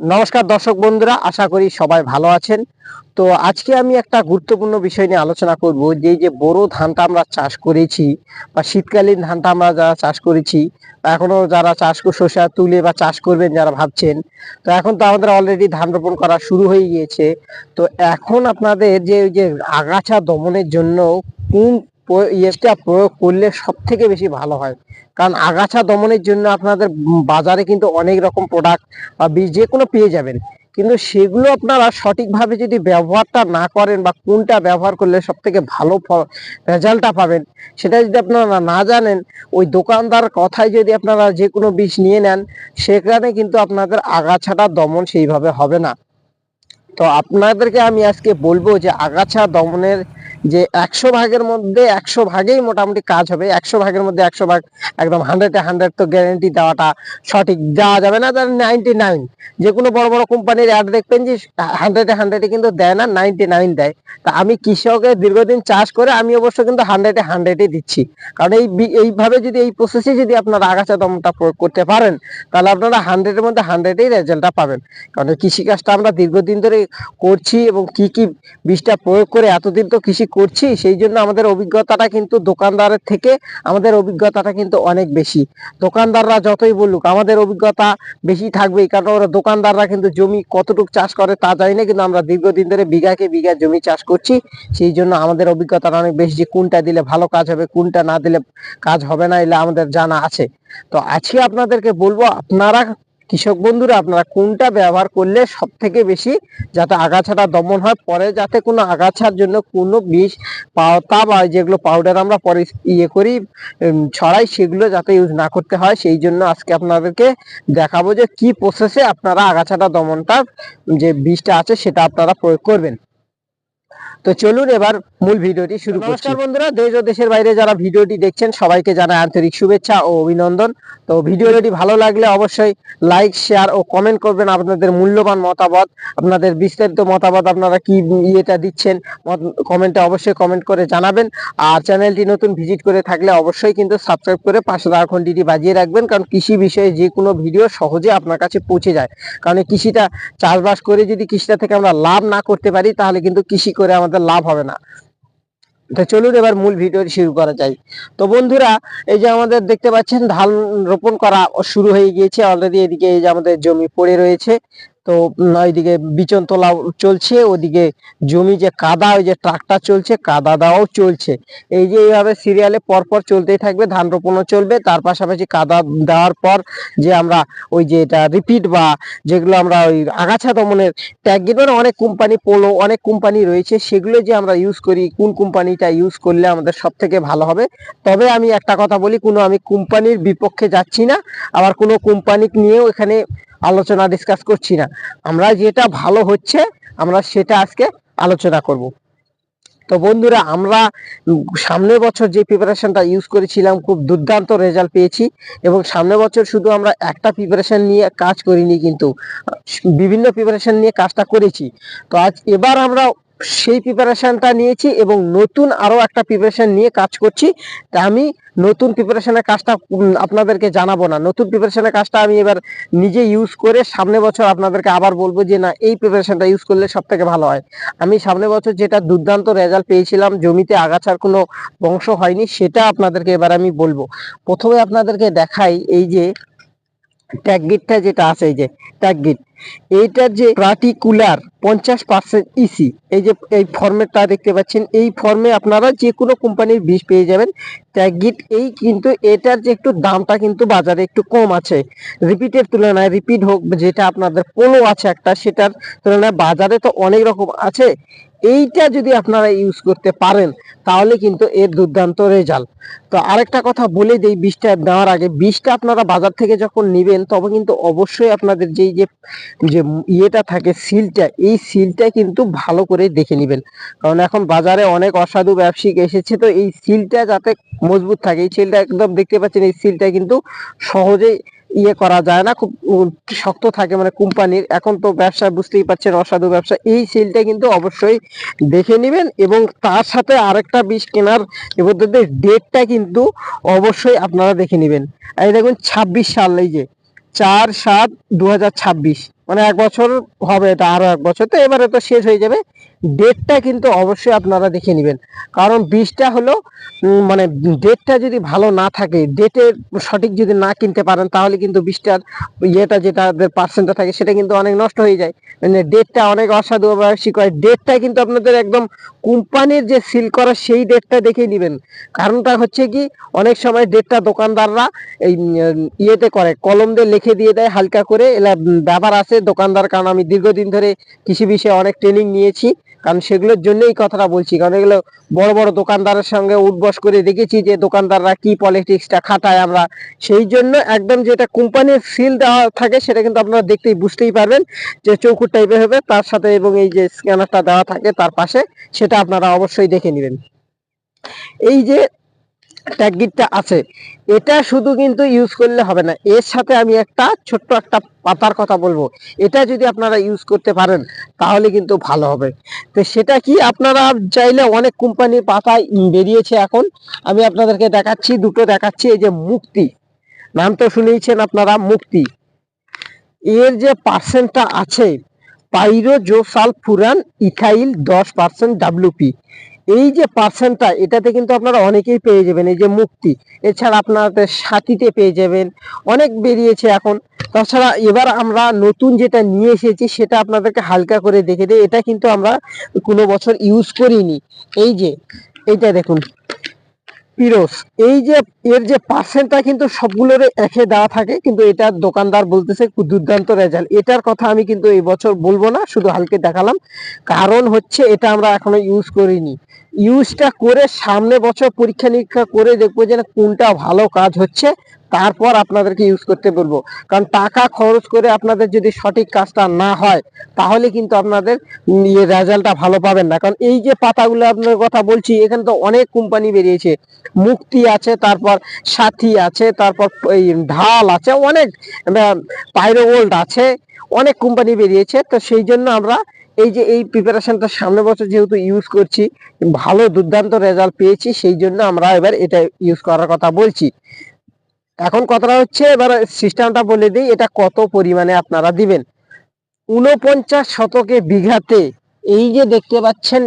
নমস্কার দর্শক বন্ধুরা, আশা করি সবাই ভালো আছেন। তো আজকে আমি একটা গুরুত্বপূর্ণ বিষয় নিয়ে আলোচনা করব যে যে বোরো ধানটা আমরা চাষ করেছি বা শীতকালীন ধানটা আমরা যারা চাষ করেছি এখনও যারা চাষ শসা তুলে বা চাষ করবেন যারা ভাবছেন, তো এখন তো আমাদের অলরেডি ধান রোপণ করা শুরু হয়ে গিয়েছে। তো এখন আপনাদের যে ওই যে আগাছা দমনের জন্য কোন ইয়েটা প্রয়োগ করলে সব থেকে বেশি ভালো হয়। কারণ আগাছা দমনের জন্য আপনাদের বাজারে কিন্তু অনেক রকম প্রোডাক্ট বা বীজ যে কোনো পেয়ে যাবেন। কিন্তু সেগুলো আপনারা সঠিকভাবে যদি ব্যবহারটা না করেন বা কোনটা ব্যবহার করলে সব থেকে ভালো রেজাল্টটা পাবেন, সেটা যদি আপনারা না জানেন, ওই দোকানদার কথায় যদি আপনারা যে কোনো বীজ নিয়ে নেন, সেখানে কিন্তু আপনাদের আগাছাটা দমন সেইভাবে হবে না। তো আপনাদেরকে আমি আজকে বলব যে আগাছা দমনের যে একশো ভাগের মধ্যে একশো ভাগেই মোটামুটি কাজ হবে। একশো ভাগের মধ্যে একশো ভাগ একদম হান্ড্রেডে হান্ড্রেড তো গ্যারেন্টি দেওয়াটা সঠিক দেওয়া যাবে না। তার নাইনটি নাইন যে কোনো বড় বড় কোম্পানির অ্যাড দেখবেন যে হান্ড্রেডে হান্ড্রেডে কিন্তু দেয় না নাইনটি নাইন দেয়। তা আমি কৃষকের দীর্ঘদিন চাষ করে আমি অবশ্য কিন্তু হান্ড্রেডে হান্ড্রেডই দিচ্ছি। কারণ এই এইভাবে যদি এই প্রসেসে যদি আপনারা আগাছা দমটা প্রয়োগ করতে পারেন, তাহলে আপনারা হান্ড্রেডের মধ্যে হান্ড্রেডেই রেজাল্টটা পাবেন। কারণ কৃষিকাজটা আমরা দীর্ঘদিন ধরে করছি এবং কি কি বীজটা প্রয়োগ করে এতদিন তো কৃষি করছি, সেই জন্য আমাদের অভিজ্ঞতাটা কিন্তু দোকানদারের থেকে আমাদের অভিজ্ঞতাটা কিন্তু অনেক বেশি। দোকানদাররা যতই বলুক, আমাদের অভিজ্ঞতা বেশি থাকবেই, কারণ ওরা দোকানদাররা কিন্তু জমি কতটুকু চাষ করে তা জানি না, কিন্তু আমরা দীর্ঘদিন ধরে বিঘাকে বিঘা জমি চাষ করছি, সেই জন্য আমাদের অভিজ্ঞতাটা অনেক বেশি যে কোনটা দিলে ভালো কাজ হবে, কোনটা না দিলে কাজ হবে না এলে আমাদের জানা আছে। তো আজকে আপনাদেরকে বলব, আপনারা কৃষক বন্ধুরা, আপনারা কোনটা ব্যবহার করলে সব থেকে বেশি যাতে আগাছাটা দমন হয়? পরে যাতে কোনো আগাছার জন্য কোনো বিষ, পাতা বা যেগুলো পাউডার আমরা পরে ইয়ে করি ছড়াই, সেগুলো যাতে ইউজ না করতে হয়। সেই জন্য আজকে আপনাদেরকে দেখাবো যে কি প্রসেসে আপনারা আগাছাটা দমনটা যে বিষটা আছে, সেটা আপনারা প্রয়োগ করবেন। তো চলুন এবার মূল ভিডিওটি শুরু করছি। নমস্কার বন্ধুরা দেশ ও দেশের বাইরে যারা ভিডিওটি দেখছেন সবাইকে জানাই আন্তরিক শুভেচ্ছা ও অভিনন্দন। তো ভিডিওটি ভালো লাগলে অবশ্যই লাইক শেয়ার ও কমেন্ট করবেন আপনাদের মূল্যবান মতামত আপনাদের বিস্তারিত মতামত আপনারা কি ইয়েটা দিচ্ছেন কমেন্টে অবশ্যই কমেন্ট করে জানাবেন। আর চ্যানেলটি নতুন ভিজিট করে থাকলে অবশ্যই কিন্তু সাবস্ক্রাইব করে পাশে থাকা ঘন্টিটি বাজিয়ে রাখবেন কারণ কৃষি বিষয়ে যে কোনো ভিডিও সহজে আপনার কাছে পৌঁছে যায়। কারণ কৃষিটা চাষবাস করে যদি কৃষিটা থেকে আমরা লাভ না করতে পারি তাহলে কিন্তু কৃষি করে আমাদের লাভ হবে না। তো চলুন এবার মূল ভিডিও শুরু করা যায় তো বন্ধুরা, এই যে আমাদের দেখতে পাচ্ছেন, ধান রোপণ করা শুরু হয়ে গিয়েছে। অলরেডি এদিকে এই যে আমাদের জমি পড়ে রয়েছে। তো ওইদিকে বিচন তোলা চলছে, ওদিকে জমি যে কাদা, ওই যে ট্রাক্টর চলছে, কাদা দেওয়াও চলছে। এই যে এইভাবে সিরিয়ালে পরপর চলতেই থাকবে, ধান রোপণও চলবে, তার পাশাপাশি কাদা দেওয়ার পর যে আমরা ওই যে এটা রিপিট বা যেগুলো আমরা ওই আগাছা দমনের ট্যাগের মানে অনেক কোম্পানি পোলো, অনেক কোম্পানি রয়েছে, সেগুলো যে আমরা ইউজ করি, কোন কোম্পানিটা ইউজ করলে আমাদের সব থেকে ভালো হবে। তবে আমি একটা কথা বলি, কোনো আমি কোম্পানির বিপক্ষে যাচ্ছি না, আবার কোনো কোম্পানি নিয়েও এখানে আলোচনা ডিসকাস করছি না। আমরা যেটা ভালো হচ্ছে, আমরা সেটা আজকে আলোচনা করব। তো বন্ধুরা, আমরা সামনের বছর যে প্রিপারেশনটা ইউজ করেছিলাম, খুব দুর্দান্ত রেজাল্ট পেয়েছি এবং সামনের বছর শুধু আমরা একটা প্রিপারেশন নিয়ে কাজ করিনি কিন্তু, বিভিন্ন প্রিপারেশন নিয়ে কাজটা করেছি। তো আজ এবার আমরা সেই প্রিপারেশনটা নিয়েছি এবং নতুন আরও একটা প্রিপারেশান নিয়ে কাজ করছি। তা আমি নতুন প্রিপারেশনের কাজটা আপনাদেরকে জানাব না। নতুন প্রিপারেশনের কাজটা আমি এবার নিজে ইউজ করে সামনে বছর আপনাদেরকে আবার বলব যে, না, এই প্রিপারেশানটা ইউজ করলে সব থেকে ভালো হয়। আমি সামনে বছর যেটা দুর্দান্ত রেজাল্ট পেয়েছিলাম, জমিতে আগাছার কোনো বংশ হয়নি, সেটা আপনাদেরকে এবার আমি বলব। প্রথমে আপনাদেরকে দেখাই এই যে ট্যাগ গিটটা যেটা আছে এই যে ট্যাগ গিট এইটার যে পার্টিকুলার পঞ্চাশ পার্সেন্ট ইসি এই যে এই ফর্মেটটা দেখতে পাচ্ছেন, এই ফর্মে আপনারা যে কোনো কোম্পানির বীজ পেয়ে যাবেন। ট্যাগ গিট এই কিন্তু এটার যে একটু দামটা কিন্তু বাজারে একটু কম আছে। রিপিটের তুলনায় রিপিট হোক, যেটা আপনাদের পোলো আছে একটা, সেটার তুলনায় বাজারে তো অনেক রকম আছে। এইটা যদি আপনারা ইউজ করতে পারেন, তাহলে কিন্তু এর দুর্দান্ত রেজাল্ট তো আরেকটা কথা বলে দেই বিষটা দেওয়ার আগে বিষটা আপনারা বাজার থেকে যখন নেবেন, তবে কিন্তু অবশ্যই আপনাদের যেই যে যে ইয়েটা থাকে সিলটা, এই সিলটা কিন্তু ভালো করে দেখে নেবেন। কারণ এখন বাজারে অনেক অসাধু ব্যবসায়িক এসেছে, তো এই সিলটা যাতে মজবুত থাকে, এই সিলটা একদম দেখতে পাচ্ছেন, এই সিলটা কিন্তু সহজেই ইয়ে করা যায় না, খুব শক্ত থাকে মানে কোম্পানির। এখন তো ব্যবসা বুঝতেই পারছেন, অসাধু ব্যবসা। এই সিলটা কিন্তু অবশ্যই দেখে নেবেন এবং তার সাথে আরেকটা বিষ কেনার ডেটটা কিন্তু অবশ্যই আপনারা দেখে নেবেন। এই দেখুন, ছাব্বিশ সাল, এই যে চার সাত দু মানে এক বছর হবে এটা আরও এক বছর, তো এবারে তো শেষ হয়ে যাবে। ডেটটা কিন্তু অবশ্যই আপনারা দেখে নেবেন। কারণ বীজটা হলো মানে ডেটটা যদি ভালো না থাকে ডেটের সঠিক যদি না কিনতে পারেন, তাহলে কিন্তু বীজটার ইয়েটা যেটা পার্সেন্টটা থাকে, সেটা কিন্তু অনেক নষ্ট হয়ে যায়। মানে ডেটটা অনেক অসাধু শিকার ডেটটা কিন্তু আপনাদের একদম কোম্পানির যে সিল করা সেই ডেটটা দেখে নেবেন। কারণটা হচ্ছে কি, অনেক সময় ডেটটা দোকানদাররা এই ইয়েতে করে কলম দিয়ে লিখে দিয়ে দেয়, হালকা করে। এলা ব্যাপার আছে, দোকানদার, কারণ আমি দীর্ঘদিন ধরে কৃষি বিষয়ে অনেক ট্রেনিং নিয়েছি। কারণ সেগুলোর জন্যই কথাটা বলছি। কারণ এগুলো বড় বড় দোকানদারের সঙ্গে উঠবস করে দেখেছি যে দোকানদাররা কি পলিটিক্সটা খাটায় আমরা। সেই জন্য একদম যেটা কোম্পানির সিল দেওয়া থাকে সেটা কিন্তু আপনারা দেখতেই বুঝতেই পারবেন যে চৌকুর টাইপের হবে, তার সাথে এবং এই যে স্ক্যানারটা দেওয়া থাকে তার পাশে, সেটা আপনারা অবশ্যই দেখে নেবেন। এই যে ট্যাগগিটটা আছে। এটা শুধু কিন্তু ইউজ করলে হবে না। এর সাথে আমি একটা ছোট্ট একটা পাতার কথা বলব। এটা যদি আপনারা ইউজ করতে পারেন, তাহলে কিন্তু ভালো হবে। তো সেটা কি আপনারা চাইলে অনেক কোম্পানির পাতা বেরিয়েছে এখন। আমি আপনাদেরকে দেখাচ্ছি, দুটো দেখাচ্ছি। এই যে মুক্তি। নাম তো শুনেইছেন আপনারা, মুক্তি। এর যে পার্সেন্টটা আছে পাইরোজোসাল ফুরান ইথাইল দশ পার্সেন্ট ডাব্লিউপি এই যে পার্সেন্টটা এটাতে কিন্তু আপনারা অনেকেই পেয়ে যাবেন, এই যে মুক্তি। এছাড়া আপনাদের সাথীতে পেয়ে যাবেন, অনেক বেরিয়েছে এখন। তাছাড়া এবার আমরা নতুন যেটা নিয়ে এসেছি, সেটা আপনাদেরকে হালকা করে দেখে দিই। এটা কিন্তু আমরা কোনো বছর ইউজ করিনি। এই যে, এইটা দেখুন। পিরোস এই যে, এর যে পার্সেন্টটা কিন্তু সবগুলোর একে দেওয়া থাকে, কিন্তু এটা দোকানদার বলতেছে দুর্দান্ত রেজাল্ট এটার কথা আমি কিন্তু এই বছর বলব না, শুধু হালকে দেখালাম। কারণ হচ্ছে এটা আমরা এখনও ইউজ করিনি। ইউজটা করে সামনে বছর পরীক্ষা নিরীক্ষা করে দেখব যে না কোনটা ভালো কাজ হচ্ছে, তারপর আপনাদেরকে ইউজ করতে বলব। কারণ টাকা খরচ করে আপনাদের যদি সঠিক কাজটা না হয়, তাহলে কিন্তু আপনাদের ইয়ে রেজাল্টটা ভালো পাবেন না। কারণ এই যে পাতাগুলো আপনার কথা বলছি, এখানে তো অনেক কোম্পানি বেরিয়েছে। মুক্তি আছে, তারপর সাথী আছে, তারপর এই ঢাল আছে, অনেক পাইরোগোল্ড আছে, অনেক কোম্পানি বেরিয়েছে। তো সেই জন্য আমরা এই যে এই প্রিপারেশনটা সামনে বছর যেহেতু ইউজ করছি, ভালো দুর্দান্ত রেজাল্ট পেয়েছি, সেই জন্য আমরা এবার এটা ইউজ করার কথা বলছি। এখন কথাটা হচ্ছে, এবার সিস্টেমটা বলে দিই, এটা কত পরিমাণে আপনারা দিবেন? উনপঞ্চাশ শতকে বিঘাতে, এই যে দেখতে পাচ্ছেন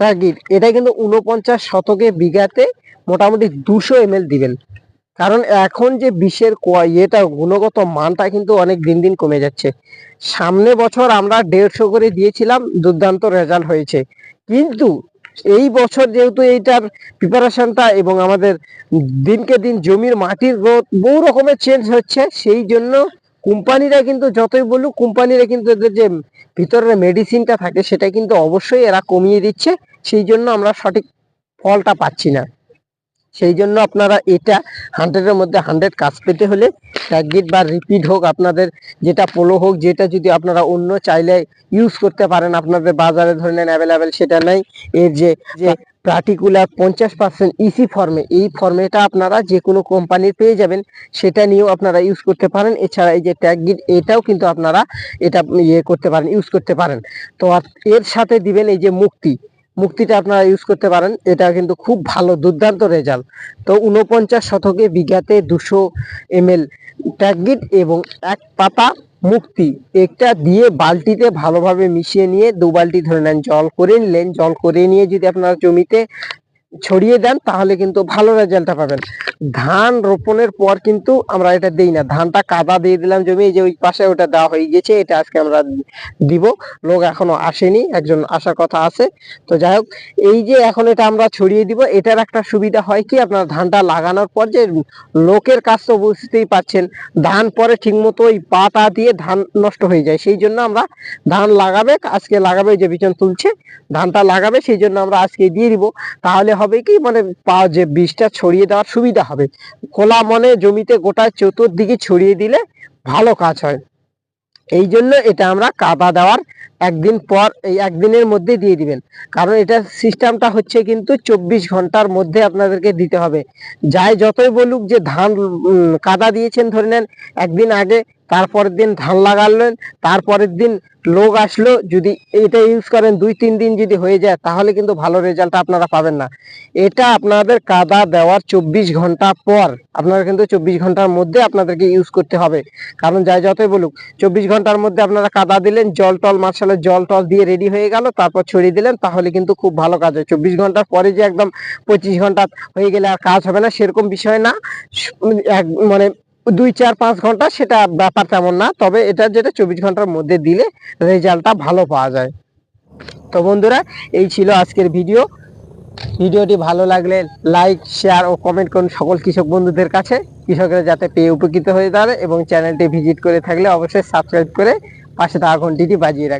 প্যাকেট এটা কিন্তু উনপঞ্চাশ শতকে বিঘাতে মোটামুটি দুশো এম দিবেন। কারণ এখন যে বিষের ইয়েটা গুণগত মানটা কিন্তু অনেক দিন দিন কমে যাচ্ছে। সামনে বছর আমরা দেড়শো করে দিয়েছিলাম, দুর্দান্ত রেজাল্ট হয়েছে। কিন্তু এই বছর যেহেতু এইটার প্রিপারেশনটা এবং আমাদের দিনকে দিন জমির মাটির গ্রোথ বহু রকমের চেঞ্জ হচ্ছে, সেই জন্য কোম্পানিরা কিন্তু যতই বলুক, কোম্পানিরা কিন্তু এদের যে ভিতরের মেডিসিনটা থাকে, সেটা কিন্তু অবশ্যই এরা কমিয়ে দিচ্ছে। সেই জন্য আমরা সঠিক ফলটা পাচ্ছি না। সেই জন্য আপনারা এটা হান্ড্রেডের মধ্যে হান্ড্রেড কাজ পেতে হলে ট্যাগিট বা রিপিট হোক আপনাদের, যেটা পোলো হোক, যেটা যদি আপনারা অন্য চাইলে ইউজ করতে পারেন, আপনাদের বাজারে ধরে নেন অ্যাভেলেবেল সেটা নাই। এর যে পার্টিকুলার পঞ্চাশ পার্সেন্ট ইসি ফর্মে এই ফর্মেটা আপনারা যে কোনো কোম্পানির পেয়ে যাবেন, সেটা নিয়েও আপনারা ইউজ করতে পারেন। এছাড়া এই যে ট্যাগিট এটাও কিন্তু আপনারা এটা ইয়ে করতে পারেন ইউজ করতে পারেন। তো এর সাথে দিবেন এই যে মুক্তি। মুক্তিটা আপনারা ইউজ করতে পারেন। এটা কিন্তু খুব ভালো, দুর্দান্ত রেজাল্ট তো উনপঞ্চাশ শতকে বিঘাতে দুশো এম এল ট্যাগিট এবং এক পাতা মুক্তি। একটা দিয়ে বালতিতে ভালোভাবে মিশিয়ে নিয়ে দু বালতি ধরে নেন, জল করে নিলেন। জল করে নিয়ে যদি আপনারা জমিতে ছড়িয়ে দেন, তাহলে কিন্তু ভালো রেজাল্টটা পাবেন। ধান রোপণের পর কিন্তু আমরা এটা দেই না। ধানটা কাদা দিয়ে দিলাম জমি যে ওই পাশে ওটা দেওয়া হয়ে গেছে, এটা আজকে আমরা দিব। লোক এখনও আসেনি, একজন আসার কথা আছে। তো যাই হোক, এই যে এখন এটা আমরা ছড়িয়ে দিব, এটার একটা সুবিধা হয় কি, আপনার ধানটা লাগানোর পর যে লোকের কাজ তো বুঝতেই পারছেন, ধান পরে ঠিকমতো ওই পাটা দিয়ে ধান নষ্ট হয়ে যায়। সেই জন্য আমরা ধান লাগাবে, আজকে লাগাবে যে বিচন তুলছে, ধানটা লাগাবে, সেই জন্য আমরা আজকে দিয়ে দিব। তাহলে হবে কি মানে পা যে বীজটা ছড়িয়ে দেওয়ার সুবিধা হবে। খোলা মনে জমিতে গোটা চতুর্দিকে ছড়িয়ে দিলে ভালো কাজ হয়। এই জন্য এটা আমরা কাদা দেওয়ার একদিন পর, এই একদিনের মধ্যে দিয়ে দিবেন। কারণ এটা সিস্টেমটা হচ্ছে কিন্তু চব্বিশ ঘণ্টার মধ্যে আপনাদেরকে দিতে হবে। যাই যতই বলুক যে ধান কাদা দিয়েছেন ধরে নেন, একদিন আগে, তারপরের দিন ধান লাগালেন, তারপরের দিন লোক আসলো, যদি এটা ইউজ করেন দুই, তিন দিন যদি হয়ে যায়, তাহলে কিন্তু ভালো রেজাল্ট আপনারা পাবেন না। এটা আপনাদের কাদা দেওয়ার চব্বিশ ঘণ্টা পর আপনারা কিন্তু চব্বিশ ঘণ্টার মধ্যে আপনাদেরকে ইউজ করতে হবে। কারণ যাই যতই বলুক, চব্বিশ ঘণ্টার মধ্যে আপনারা কাদা দিলেন, জল টল মার্শালের জল টল দিয়ে রেডি হয়ে গেল, তারপর ছড়িয়ে দিলেন, তাহলে কিন্তু খুব ভালো কাজ হয়। চব্বিশ ঘণ্টার পরে যে একদম পঁচিশ ঘণ্টা হয়ে গেলে আর কাজ হবে না, সেরকম বিষয় না। এক মানে দুই, চার, পাঁচ ঘণ্টা সেটা ব্যাপার তেমন না, তবে এটা যেটা চব্বিশ ঘণ্টার মধ্যে দিলে রেজাল্টটা ভালো পাওয়া যায়। তো বন্ধুরা, এই ছিল আজকের ভিডিও ভিডিওটি ভালো লাগলে লাইক শেয়ার ও কমেন্ট করুন সকল কৃষক বন্ধুদের কাছে। কৃষকরা যাতে পেয়ে উপকৃত হয়ে দাঁড়ায় এবং চ্যানেলটি ভিজিট করে থাকলে অবশ্যই সাবস্ক্রাইব করে পাশে থাকা ঘন্টিটি বাজিয়ে রাখবেন